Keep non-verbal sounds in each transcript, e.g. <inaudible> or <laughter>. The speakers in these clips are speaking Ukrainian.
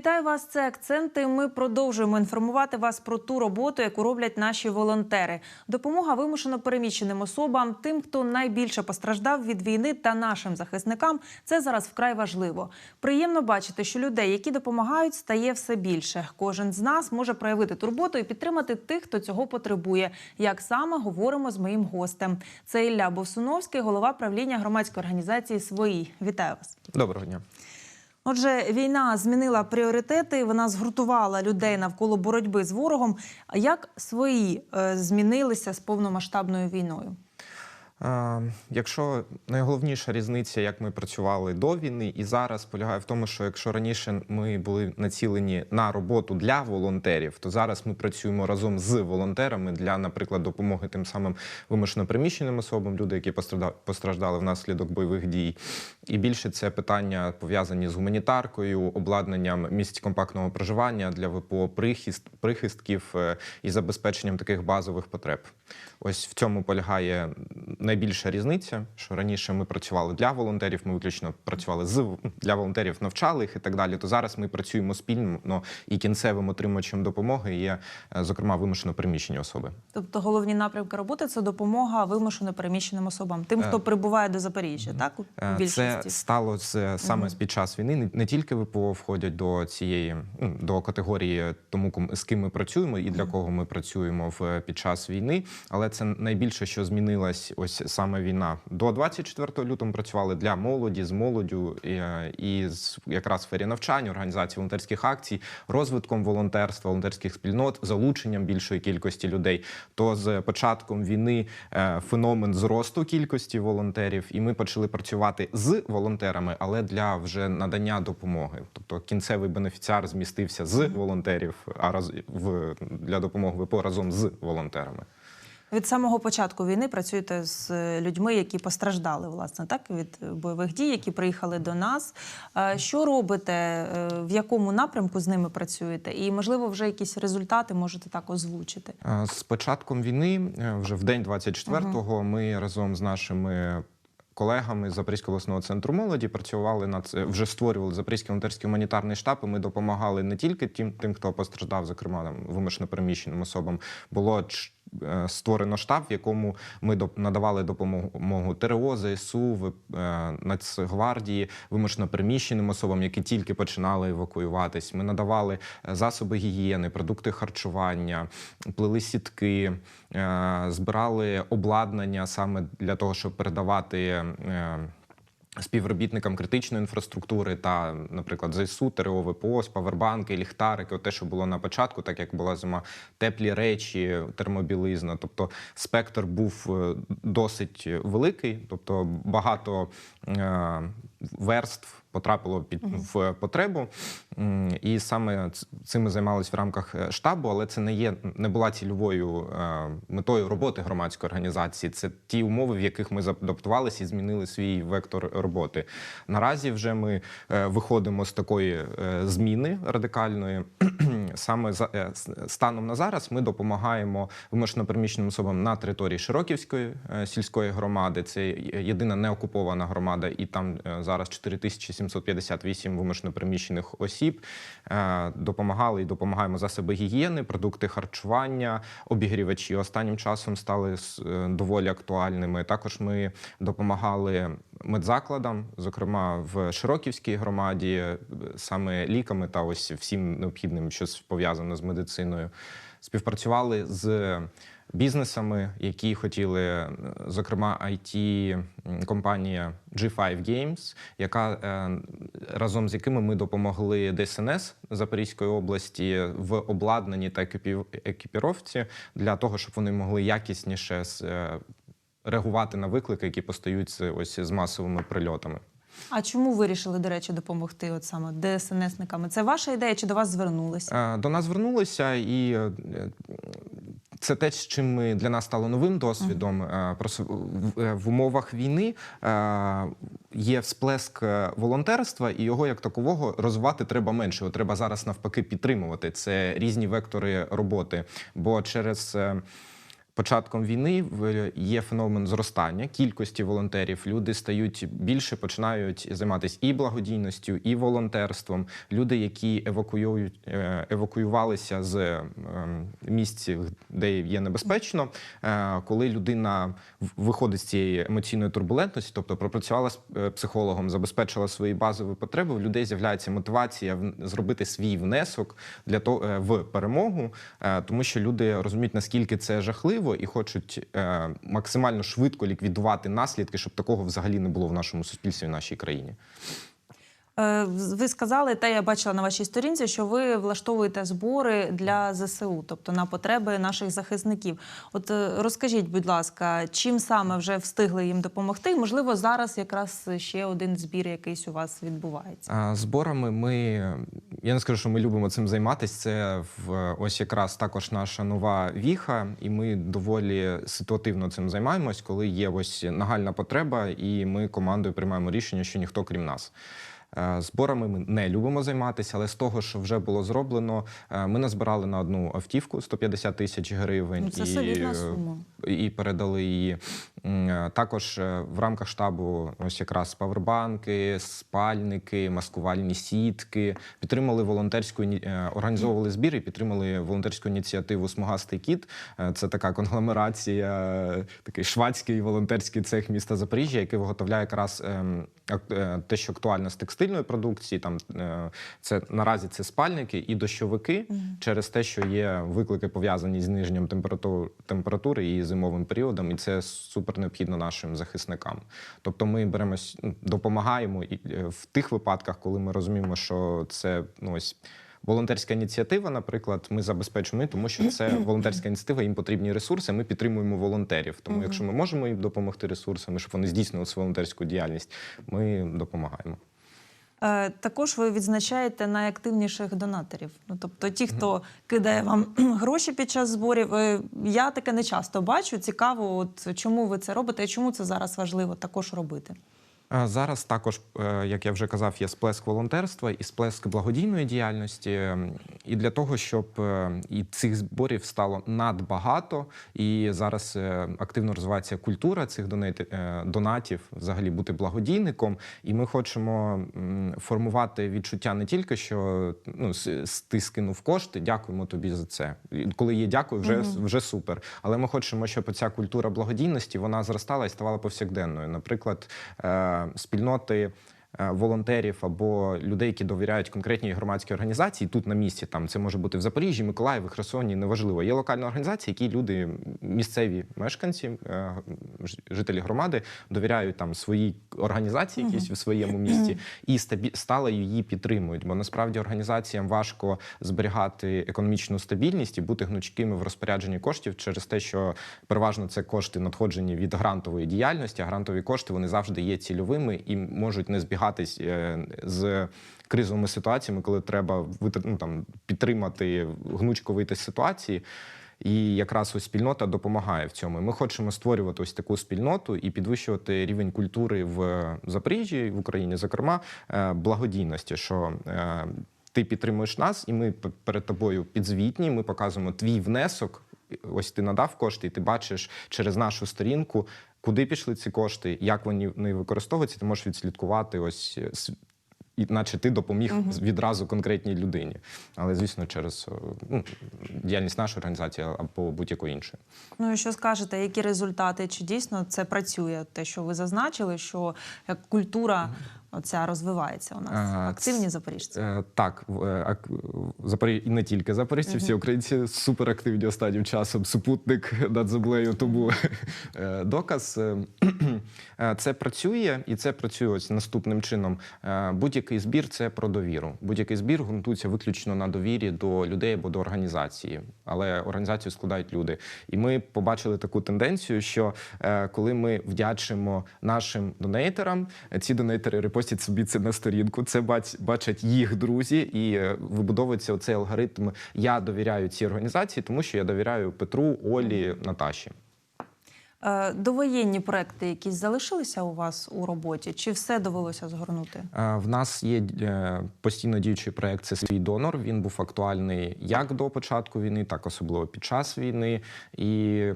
Вітаю вас. Це акценти. Ми продовжуємо інформувати вас про ту роботу, яку роблять наші волонтери. Допомога вимушено переміщеним особам, тим, хто найбільше постраждав від війни, та нашим захисникам. Це зараз вкрай важливо. Приємно бачити, що людей, які допомагають, стає все більше. Кожен з нас може проявити турботу і підтримати тих, хто цього потребує. Як саме говоримо з моїм гостем? Це Ілля Бовсуновський, голова правління громадської організації Свої. Вітаю вас. Доброго дня. Отже, війна змінила пріоритети. Вона згуртувала людей навколо боротьби з ворогом. А як свої е, змінилися з повномасштабною війною? Якщо найголовніша різниця, як ми працювали до війни і зараз, полягає в тому, що якщо раніше ми були націлені на роботу для волонтерів, то зараз ми працюємо разом з волонтерами для, наприклад, допомоги тим самим вимушено приміщеним особам, люди, які постражда- постраждали внаслідок бойових дій. І більше це питання пов'язані з гуманітаркою, обладнанням місць компактного проживання для ВПО, прихист, прихистків е, і забезпеченням таких базових потреб. Ось в цьому полягає найбільша різниця, що раніше ми працювали для волонтерів, ми виключно працювали з для волонтерів, навчали їх і так далі. То зараз ми працюємо спільно і кінцевим отримувачем допомоги є, е, зокрема, вимушено переміщені особи. Тобто головні напрямки роботи це допомога вимушено переміщеним особам, тим, хто Е, прибуває до Запоріжжя, так у Е, більшості. Це сталося саме під час війни. Не- тільки ВПО входять до цієї ну, до категорії тому, з ким ми працюємо і для кого ми працюємо в під час війни. Але це найбільше, що змінилось ось саме війна. До 24 лютого працювали для молоді з молоддю і, і з якраз сфері навчання, організації волонтерських акцій, розвитком волонтерства, волонтерських спільнот, залученням більшої кількості людей. То з початком війни е, феномен зросту кількості волонтерів, і ми почали працювати з волонтерами, але для вже надання допомоги. Тобто кінцевий бенефіціар змістився з волонтерів, а раз в для допомоги ВПО разом з волонтерами. Від самого початку війни працюєте з е, людьми, які постраждали власне так від е, бойових дій, які приїхали до нас. Що робите? е, В якому напрямку з ними працюєте? І можливо, вже якісь результати можете так озвучити. З початком війни, вже в день 24-го, ми разом з нашими. Колегами з Запорізького обласного центру молоді працювали над це, вже створювали Запорізький волонтерський гуманітарний штаб. І ми допомагали не тільки тим, тим хто постраждав, зокрема там, вимушено переміщеним особам. Було створено штаб, в якому ми надавали допомогу ТРО, ЗСУ, е, Нацгвардії, вимушено переміщеним особам, які тільки починали евакуюватись. Ми надавали е, засоби гігієни, продукти харчування, плели сітки, е, збирали обладнання саме для того, щоб передавати. Співробітникам критичної інфраструктури та, наприклад, ЗСУ, ТРО, ВПО, павербанки, ліхтарики, те, що було на початку, так як була зима, теплі речі, термобілизна. Тобто спектр був е, досить великий, тобто багато е, верств потрапило під в потребу, і саме цим ми займалися в рамках е, штабу, але це не є не була цільовою е, метою роботи громадської організації. Це ті умови, в яких ми задаптувалися і змінили свій вектор роботи. Наразі вже ми е, виходимо з такої зміни радикальної. <clears throat> Саме станом на зараз ми допомагаємо вимушено-переміщеним особам на території Широківської сільської громади. Це єдина неокупована громада, і там зараз 4700 758 вимушено приміщених осіб. Е, допомагали і допомагаємо засоби гігієни, продукти харчування, обігрівачі. Останнім часом стали е, доволі актуальними. Також ми допомагали медзакладам, зокрема в Широківській громаді, е, саме ліками та ось всім необхідним, що пов'язано з медициною. Співпрацювали з бізнесами, які хотіли, е, зокрема, it компанія G5 Games, яка е, разом з якими ми допомогли ДСНС Запорізької області в обладнанні та екіпі- екіпіровці для того, щоб вони могли якісніше е, реагувати на виклики, які постають ось з масовими прильотами. А чому вирішили, до речі, допомогти от саме ДСНСниками? Це ваша ідея чи до вас звернулися? До нас звернулися, і це те, з чим ми для нас стало новим досвідом. Е, Просто в- е, умовах війни е, є всплеск волонтерства, і його як такового розвивати треба менше. Його треба зараз навпаки підтримувати. Це різні вектори роботи. Бо через початком війни є феномен зростання кількості волонтерів. Люди стають більше, починають займатися і благодійністю, і волонтерством. Люди, які евакуюють, е, евакуювалися з е, місць, де є небезпечно, е, коли людина виходить з цієї емоційної турбулентності, тобто пропрацювала з психологом, забезпечила свої базові потреби, в людей з'являється мотивація зробити свій внесок для того в перемогу, тому що люди розуміють, наскільки це жахливо, і хочуть е, максимально швидко ліквідувати наслідки, щоб такого взагалі не було в нашому суспільстві, в нашій країні. Е, Ви сказали, та я бачила на вашій сторінці, що ви влаштовуєте збори для ЗСУ, тобто на потреби наших захисників. От е, розкажіть, будь ласка, чим саме вже встигли їм допомогти? Можливо, зараз якраз ще один збір якийсь у вас відбувається. Зборами ми я не скажу, що ми любимо цим займатися. Це в ось якраз також наша нова віха, і ми доволі ситуативно цим займаємось, коли є ось нагальна потреба, і ми командою приймаємо рішення, що ніхто крім нас. Е, Зборами ми не любимо займатися, але з того, що вже було зроблено, е, ми назбирали на одну автівку 150 тисяч гривень. Ну, це солідна е, і передали її. Також в рамках штабу ось якраз павербанки, спальники, маскувальні сітки. Підтримали волонтерську організовували збір і підтримали волонтерську ініціативу Смугастий кіт. Це така конгломерація, такий швадський волонтерський цех міста Запоріжжя, який виготовляє якраз ем, те, що актуально з текстильної продукції. Там е, це наразі це спальники і дощовики через те, що є виклики пов'язані з зниженням температур, температури і зимовим періодом, і це супер необхідно нашим захисникам. Тобто, ми беремось, допомагаємо і е, в тих випадках, коли ми розуміємо, що це ну ось. Волонтерська ініціатива, наприклад, ми забезпечуємо, тому що це <clears throat> волонтерська ініціатива, їм потрібні ресурси. Ми підтримуємо волонтерів. Тому, якщо ми можемо їм допомогти ресурсами, щоб вони здійснили свою волонтерську діяльність, ми допомагаємо. Е, Також ви відзначаєте найактивніших донаторів. Ну тобто, ті, хто кидає вам <clears throat> гроші під час зборів. Е, Я таке не часто бачу. Цікаво, от чому ви це робите і чому це зараз важливо також робити. Зараз також, е, як я вже казав, є сплеск волонтерства і сплеск благодійної діяльності. І для того, щоб е, і цих зборів стало надбагато, і зараз е, активно розвивається культура цих донатів, взагалі бути благодійником. І ми хочемо формувати відчуття не тільки, що ну, ти скинув кошти, дякуємо тобі за це. Коли є дякую, вже, вже супер. Але ми хочемо, щоб ця культура благодійності вона зростала і ставала повсякденною. Наприклад, спільноти. Е, Волонтерів або людей, які довіряють конкретній громадській організації тут на місці. Там це може бути в Запоріжжі, Миколаєві, Херсоні, неважливо. Є локальні організації, які люди, місцеві мешканці, е, жителі громади, довіряють там своїй організації, якісь в своєму місті, і стало її підтримують. Бо насправді організаціям важко зберігати економічну стабільність і бути гнучкими в розпорядженні коштів через те, що переважно це кошти надходжені від грантової діяльності. А грантові кошти вони завжди є цільовими і можуть не збігатись е, з. Кризовими ситуаціями, коли треба ну, там, підтримати гнучко вийти з ситуації, і якраз ось спільнота допомагає в цьому. Ми хочемо створювати ось таку спільноту і підвищувати рівень культури в Запоріжжі, в Україні, зокрема, е, благодійності. що е, ти підтримуєш нас, і ми перед тобою підзвітні. Ми показуємо твій внесок. Ось ти надав кошти, і ти бачиш через нашу сторінку, куди пішли ці кошти, як вони не використовуються. Ти можеш відслідкувати ось. е, І наче ти допоміг відразу конкретній людині, але звісно, через е, ну, діяльність нашої організації або будь-якої іншої. Ну і що скажете, які результати? Чи дійсно це працює? Те, що ви зазначили, що як культура оця розвивається у нас А, активні запоріжці. Е, Так, е, ак- і не тільки запоріжці, всі українці суперактивні останнім часом. Супутник над землею, тому е, доказ. Е, е, Це працює, і це працює ось наступним чином. Е, Будь-який збір це про довіру. Будь-який збір ґрунтується виключно на довірі до людей або до організації, але організацію складають люди. І ми побачили таку тенденцію, що е, коли ми вдячимо нашим донейтерам, е, ці донейтери репостять собі це на сторінку. Це бач- бачать їх друзі, і е, вибудовується оцей алгоритм. Я довіряю цій організації, тому що я довіряю Петру, Олі, Наташі. Е, Довоєнні проекти якісь залишилися у вас у роботі? Чи все довелося згорнути? Е, В нас є постійно діючий проект це свій донор. Він був актуальний як до початку війни, так особливо під час війни. І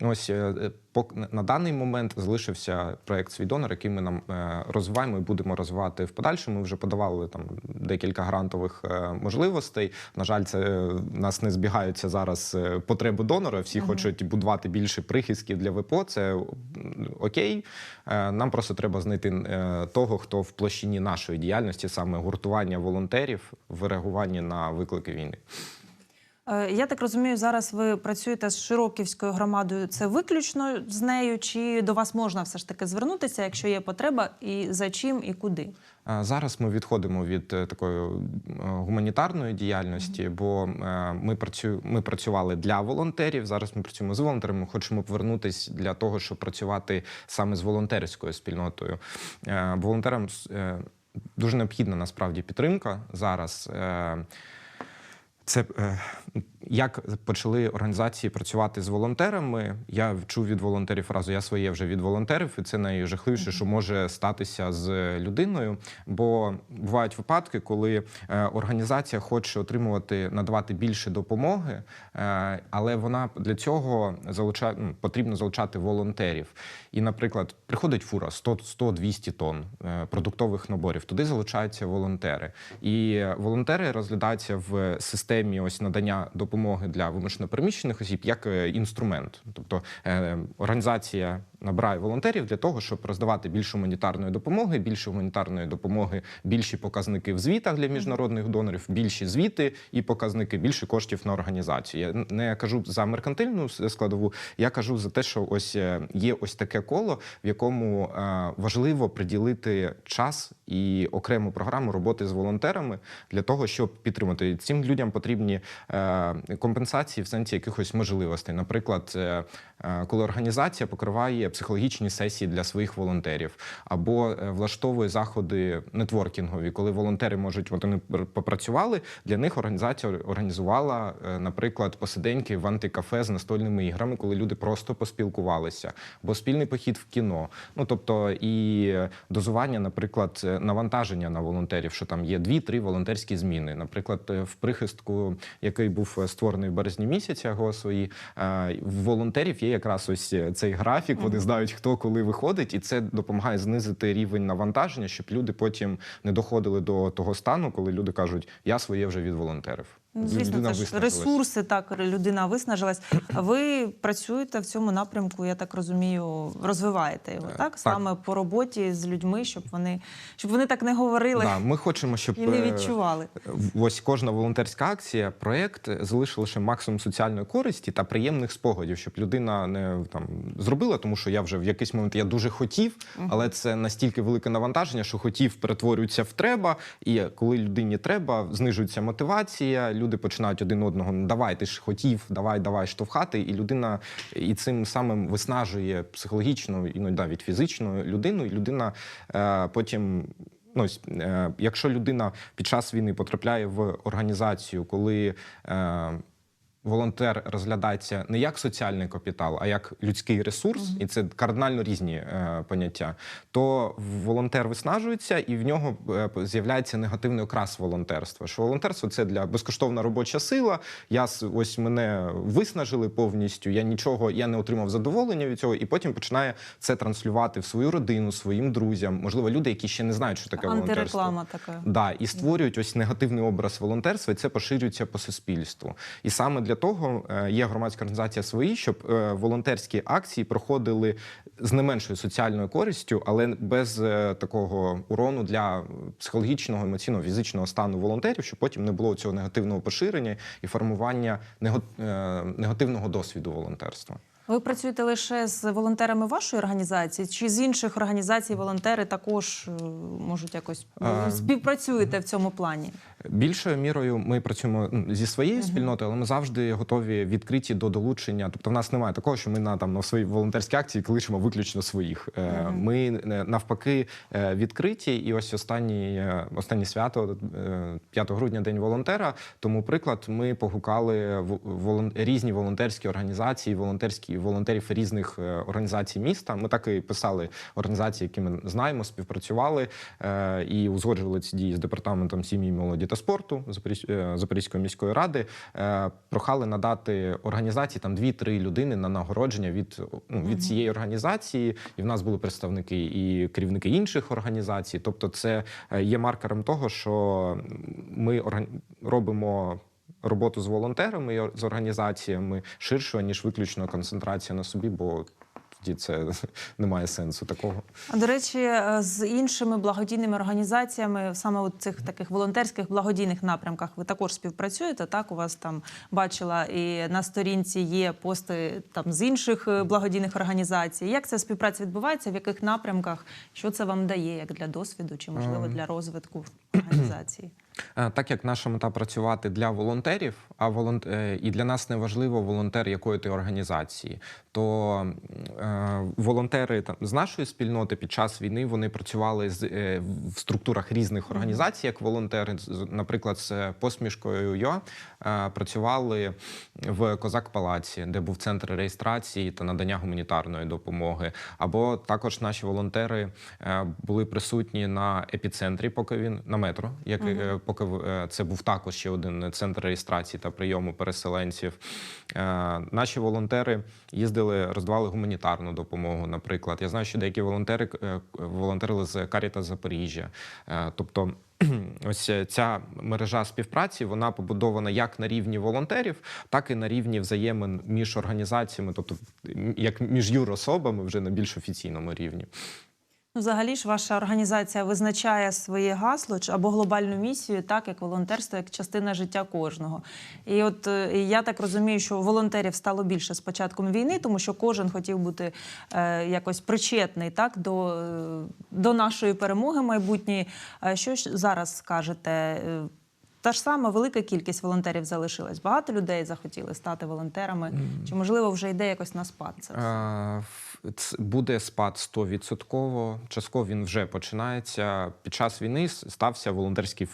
Ось е, е, на даний момент залишився проект Свій донор, який ми нам е, розвиваємо і будемо розвивати в подальшому. Ми вже подавали там декілька грантових можливостей. На жаль, це в нас не збігаються зараз потреби донора. Всі хочуть будувати більше прихистків для ВПО. Це окей. Нам просто треба знайти того, хто в площині нашої діяльності, саме гуртування волонтерів в реагуванні на виклики війни. Е, Я так розумію, зараз ви працюєте з Широківською громадою. Це виключно з нею, чи до вас можна все ж таки звернутися, якщо є потреба, і за чим і куди? Е, Зараз ми відходимо від е, такої гуманітарної діяльності, бо ми працю... ми працювали для волонтерів. Зараз ми працюємо з волонтерами. Хочемо повернутися для того, щоб працювати саме з волонтерською спільнотою. Бо волонтерам дуже необхідна насправді підтримка зараз. Це е, як почали організації працювати з волонтерами. Я чув від волонтерів фразу Я своє вже від волонтерів, і це найжахливіше, що може статися з людиною. Бо бувають випадки, коли е, організація хоче отримувати надавати більше допомоги, е, але вона для цього залучає ну, потрібно залучати волонтерів. І, наприклад, приходить фура 100 100-200 тонн е, продуктових наборів. Туди залучаються волонтери. І волонтери розглядаються в системі ось надання допомоги для вимушено переміщених осіб як е, інструмент. Тобто е, організація набирає волонтерів для того, щоб роздавати більше гуманітарної допомоги, більше гуманітарної допомоги, більші показники в звітах для міжнародних донорів, більші звіти і показники, більше коштів на організацію. Я не кажу за меркантильну складову, я кажу за те, що ось е, є ось таке коло, в якому е, важливо приділити час і окрему програму роботи з волонтерами для того, щоб підтримати цим людям потрібні е, компенсації в сенсі якихось можливостей. Наприклад, коли організація покриває психологічні сесії для своїх волонтерів, або е, влаштовує заходи нетворкінгові, коли волонтери можуть от вони попрацювали. Для них організація організувала, е, наприклад, посиденьки в антикафе з настольними іграми, коли люди просто поспілкувалися, або спільний похід в кіно. Ну тобто і дозування, наприклад, е, навантаження на волонтерів, що там є дві-три волонтерські зміни. Наприклад, в прихистку, який був створений в березні місяця, е, в волонтерів є якраз ось цей графік. Вони знають, хто коли виходить, і це допомагає знизити рівень навантаження, щоб люди потім не доходили до того стану, коли люди кажуть, я своє вже від волонтерів. Ну, Звісно, Людина це ж ресурси, так людина виснажилась. Ви працюєте в цьому напрямку, я так розумію, розвиваєте його, Е, так? так. Саме по роботі з людьми, щоб вони щоб вони так не говорили Да, ми хочемо, щоб і не е, відчували. Ось кожна волонтерська акція, проєкт залишив лише максимум соціальної користі та приємних спогадів, щоб людина не там зробила, тому що я вже в якийсь момент я дуже хотів, але це настільки велике навантаження, що хотів перетворюється в треба. І коли людині треба, знижується мотивація. Люди починають один одного «Ну, давай, ти ж хотів, давай, давай штовхати. І людина і цим самим виснажує психологічно, і навіть фізично людину, і людина е, потім. Ну, е, якщо людина під час війни потрапляє в організацію, коли е, волонтер розглядається не як соціальний капітал, а як людський ресурс, і це кардинально різні е, поняття, то волонтер виснажується і в нього е, з'являється негативний окрас волонтерства. Що волонтерство це для безкоштовна робоча сила. Я ось мене виснажили повністю. Я нічого, я не отримав задоволення від цього, і потім починає це транслювати в свою родину, своїм друзям. Можливо, люди, які ще не знають, що таке волонтерство. Антиреклама така. Да, і створюють ось негативний образ волонтерства, і це поширюється по суспільству. І саме для того е, є громадська організація свої, щоб е, волонтерські акції проходили з не меншою соціальною користю, але без е, такого урону для психологічного, емоційного, фізичного стану волонтерів, щоб потім не було цього негативного поширення і формування негативного досвіду волонтерства. Ви працюєте лише з волонтерами вашої організації, чи з інших організацій волонтери також е, можуть якось А, співпрацюєте в цьому плані? Більшою мірою ми працюємо ну, зі своєю спільнотою, але ми завжди готові відкриті до долучення. Тобто, в нас немає такого, що ми на там на свої волонтерські акції кличемо виключно своїх. Е, Ми е, навпаки відкриті. І ось останні останнє свято, е, 5 грудня, день волонтера. Тому приклад ми погукали в- волон- різні волонтерські організації, волонтерські волонтерів різних е, організацій міста. Ми так і писали організації, які ми знаємо, співпрацювали е, і узгоджували ці дії з департаментом сім'ї, молоді та спорту е, Запорізької міської ради прохали надати організації там 2-3 людини на нагородження від, ну, від цієї організації. І в нас були представники і керівники інших організацій. Тобто, це є маркером того, що ми робимо. Роботу з волонтерами і з організаціями ширшою, ніж виключно концентрація на собі, бо тоді це <laughs> не має сенсу такого. А до речі, е, з іншими благодійними організаціями, саме у цих таких волонтерських благодійних напрямках, ви також співпрацюєте. Так, у вас там бачила і на сторінці є пости там з інших е, благодійних організацій. Як ця співпраця відбувається? В яких напрямках? Що це вам дає як для досвіду, чи можливо для розвитку організації? Е, Так як наша мета працювати для волонтерів, а волонт... е, і для нас не важливо волонтер якої ти організації, то е, волонтери там з нашої спільноти під час війни вони працювали з е, в структурах різних організацій, як волонтери. Наприклад, з посмішкою ЮА е, працювали в Козак Палаці, де був центр реєстрації та надання гуманітарної допомоги. Або також наші волонтери е, були присутні на епіцентрі, поки він на метро, як е, поки е, це був також ще один центр реєстрації та прийому переселенців. Е, Наші волонтери їздили, роздавали гуманітарну допомогу. Наприклад, я знаю, що деякі волонтери е, волонтерили з Каріта Запоріжжя. Е, Тобто. <clears throat> Ось ця мережа співпраці вона побудована як на рівні волонтерів, так і на рівні взаємин між організаціями, тобто як між юрособами вже на більш офіційному рівні. Ну, взагалі ж ваша організація визначає своє гасло або глобальну місію, так як волонтерство, як частина життя кожного. І от е, я так розумію, що волонтерів стало більше з початком війни, тому що кожен хотів бути е, якось причетний так до, е, до нашої перемоги майбутньої. Що ж зараз скажете? Е, Та ж сама велика кількість волонтерів залишилась. Багато людей захотіли стати волонтерами. Чи можливо вже йде якось на спад це? все? Е, Буде спад 100%. Частково він вже починається. Під час війни стався волонтерський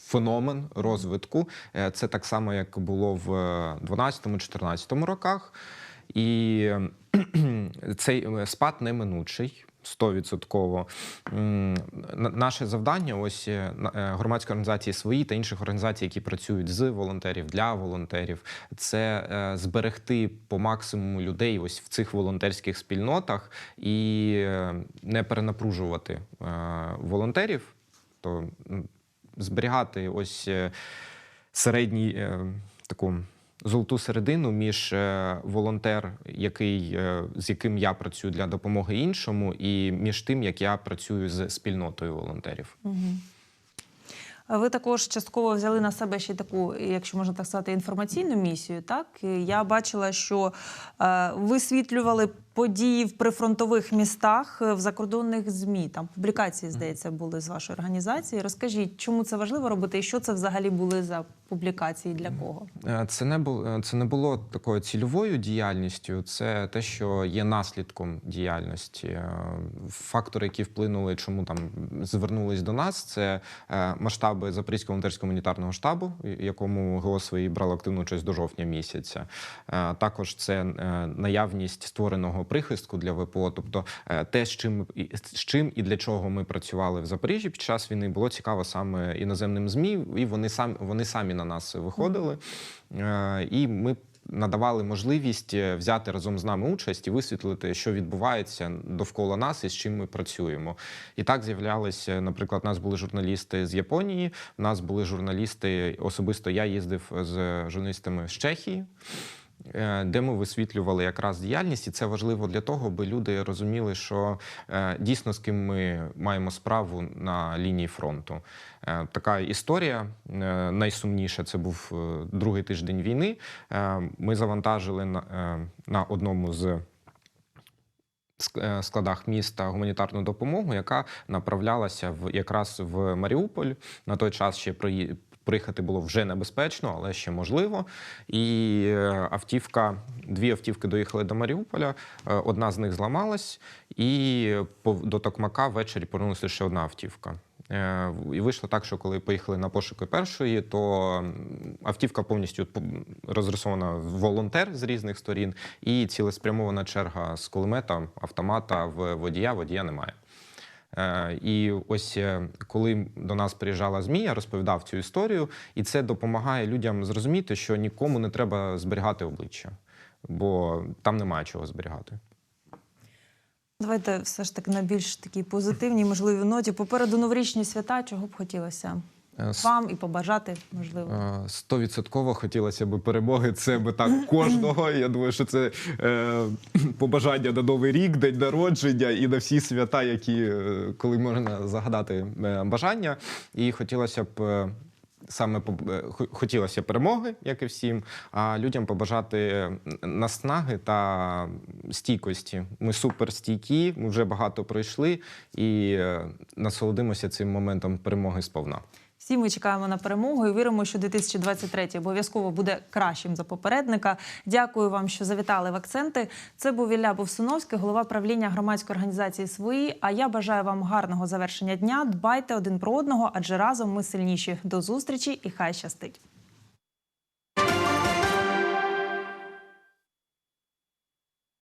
феномен розвитку. Е, Це так само, як було в 12-14 роках. І цей е, спад неминучий. 100%. М, на- Наше завдання, ось е, е, громадської організації свої та інших організацій, які працюють з волонтерів для волонтерів, це е, зберегти по максимуму людей ось в цих волонтерських спільнотах і не перенапружувати волонтерів, то зберігати ось середній таку. Золоту середину між е, волонтер, який, е, з яким я працюю для допомоги іншому, і між тим, як я працюю з спільнотою волонтерів. Ви також частково взяли на себе ще таку, якщо можна так сказати, інформаційну місію. Так я бачила, що е, висвітлювали події в прифронтових містах е, в закордонних змі. Там публікації, здається, були з вашої організації. Розкажіть, чому це важливо робити, і що це взагалі були за публікації для кого? Е, Це не було це не було такою цільовою діяльністю. Це те, що є наслідком діяльності. Е, Фактори, які вплинули, чому там звернулись до нас, це е, масштаби Запорізького волонтерського гуманітарного штабу, якому ГО свої брало активну участь до жовтня місяця. Е, Також це е, наявність створеного прихистку для ВПО, тобто е, те, з чим з чим і для чого ми працювали в Запоріжжі під час війни, було цікаво саме іноземним змі, і вони самі вони самі на нас виходили. Е, І ми надавали можливість е, взяти разом з нами участь і висвітлити, що відбувається довкола нас і з чим ми працюємо. І так з'являлися, наприклад, у нас були журналісти з Японії, у нас були журналісти, особисто я їздив з журналістами з Чехії. Е, Де ми висвітлювали якраз діяльність, і це важливо для того, аби люди розуміли, що е, дійсно з ким ми маємо справу на лінії фронту. Е, Така історія найсумніша. Це був другий тиждень війни. Ми завантажили на, одному з складах міста гуманітарну допомогу, яка направлялася в якраз в Маріуполь. На той час ще Приїхати було вже небезпечно, але ще можливо. І е, автівка, дві автівки доїхали до Маріуполя. е, Одна з них зламалась, і пов- до Токмака ввечері повернулася ще одна автівка. Е, І вийшло так, що коли поїхали на пошуки першої, то автівка повністю по- розрисована волонтер з різних сторін, і цілеспрямована черга з кулемета, автомата в водія. Водія немає. Е, І ось е, коли до нас приїжджала ЗМІ, я розповідав цю історію, і це допомагає людям зрозуміти, що нікому не треба зберігати обличчя, бо там немає чого зберігати. Давайте все ж таки на більш такій позитивній, можливій ноті. Попереду новорічні свята, чого б хотілося вам і побажати, можливо. Е, Стовідсотково хотілося б перемоги. Це би так кожного. Я думаю, що це е, <clears throat> побажання на новий рік, день народження і на всі свята, які е, коли можна загадати е, бажання. І хотілося б. е, Саме е, хотілося перемоги, як і всім, а людям побажати е, наснаги та стійкості. Ми суперстійкі, ми вже багато пройшли і е, насолодимося цим моментом перемоги сповна. Всі ми чекаємо на перемогу і віримо, що 2023 обов'язково буде кращим за попередника. Дякую вам, що завітали в акценти. Це був Ілля Бовсуновський, голова правління громадської організації свої. А я бажаю вам гарного завершення дня. Дбайте один про одного, адже разом ми сильніші. До зустрічі і хай щастить.